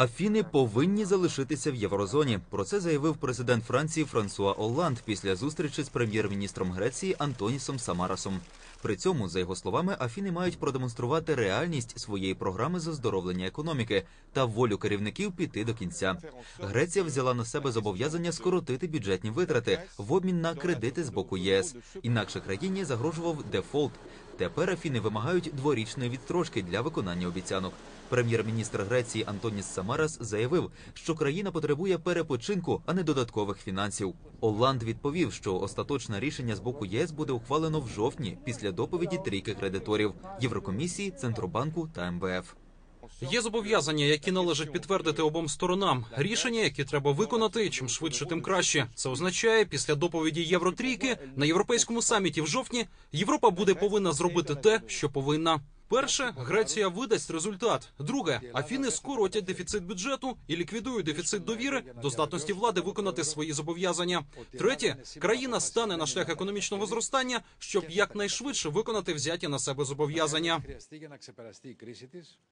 Афіни повинні залишитися в єврозоні. Про це заявив президент Франції Франсуа Олланд після зустрічі з прем'єр-міністром Греції Антонісом Самарасом. При цьому, за його словами, Афіни мають продемонструвати реальність своєї програми з оздоровлення економіки та волю керівників піти до кінця. Греція взяла на себе зобов'язання скоротити бюджетні витрати в обмін на кредити з боку ЄС. Інакше країні загрожував дефолт. Тепер Афіни вимагають дворічної відстрочки для виконання обіцянок. Прем'єр-міністр Греції Антоніс Самарас заявив, що країна потребує перепочинку, а не додаткових фінансів. Олланд відповів, що остаточне рішення з боку ЄС буде ухвалено в жовтні після доповіді трійки кредиторів Єврокомісії, Центробанку та МВФ. Є зобов'язання, які належить підтвердити обом сторонам. Рішення, які треба виконати, чим швидше, тим краще. Це означає, після доповіді Євротрійки на європейському саміті в жовтні Європа буде повинна зробити те, що повинна. Перше, Греція видасть результат. Друге, Афіни скоротять дефіцит бюджету і ліквідують дефіцит довіри до здатності влади виконати свої зобов'язання. Третє, країна стане на шлях економічного зростання, щоб якнайшвидше виконати взяті на себе зобов'язання.